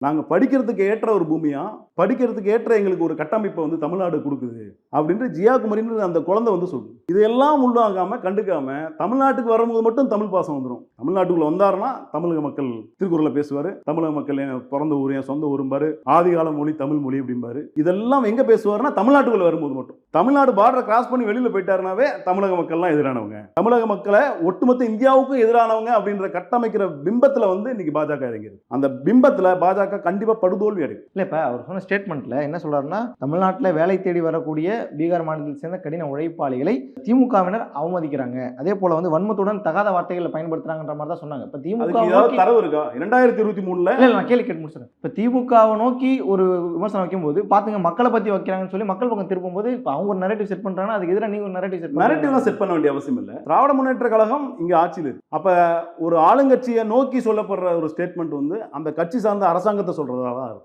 நாங்கள் படிக்கிறதுக்கு ஏற்ற ஒரு பூமியாக படிக்கிறதுக்கு ஏற்ற எங்களுக்கு ஒரு கட்டமைப்பை வந்து தமிழ்நாடு கொடுக்குது அப்படின்ட்டு ஜியா குமரின்னு அந்த குழந்தை வந்து சொல்லுது. இதெல்லாம் உள்வாங்காம கண்டுக்காம தமிழ்நாட்டுக்கு வரும்போது மட்டும் தமிழ் பாசம் வந்துடும் தமிழ்நாட்டுக்குள்ள வந்தாருன்னா தமிழக மக்கள் திருக்குறளை பேசுவார் தமிழக மக்கள் என் பிறந்த ஊர் என் சொந்த ஊரும்பாரு ஆதிகால மொழி தமிழ் மொழி அப்படிம்பாரு. இதெல்லாம் எங்கே பேசுவாருன்னா தமிழ்நாட்டுக்குள்ள வரும்போது மட்டும். தமிழ்நாடு பார்டரை கிராஸ் பண்ணி வெளியில் போயிட்டாருனாவே தமிழக மக்கள்லாம் எதிரானவங்க. தமிழக மக்களை ஒட்டுமொத்த இந்தியாவுக்கும் எதிரானவங்க அப்படின்ற கட்டமைக்கிற பிம்பத்தில் வந்து இன்னைக்கு பாஜக இறங்கிது அந்த பிம்பத்தில் பாஜக கண்டிப்பாக படுதோல்வி அடையும். இல்லை இப்போ அவர் சொன்ன ஸ்டேட்மெண்ட்ல என்ன சொல்றாருன்னா தமிழ்நாட்டில் வேலை தேடி வரக்கூடிய பீகார் மாநிலத்தை சேர்ந்த கடின உழைப்பாளிகளை திமுகவினர் அவமதிக்கிறாங்க. அதே போல வந்து வன்மத்துடன் தகாத வார்த்தைகளை பயன்படுத்துறாங்கன்ற மாதிரி தான் சொன்னாங்க. இப்போ திமுக தரவு இருக்கா? இரண்டாயிரத்தி இருபத்தி மூணுல? இல்ல நான் கேள்வி கேட்டு முடிச்சிடறேன். இப்போ திமுகவை நோக்கி ஒரு விமர்சனம் வைக்கும்போது பாத்துங்க மக்களை பத்தி வைக்கிறாங்கன்னு சொல்லி மக்கள் பக்கம் திருப்பும்போது இப்போ அவங்க ஒரு நரேட்டிவ் செட் பண்றாங்கன்னா அதுக்கு எதிராக நீங்க ஒரு நரேட்டிவ் செட் நரேட்டிவ்லாம் செட் பண்ண வேண்டிய அவசியம் இல்லை. திராவிட முன்னேற்ற கழகம் இங்க ஆட்சியில் இருக்கு. அப்ப ஒரு ஆளுங்கட்சியை நோக்கி சொல்லப்படுற ஒரு ஸ்டேட்மெண்ட் வந்து அந்த கட்சி சார்ந்த அரசாங்கத்தை சொல்றதா தான் இருக்கும்.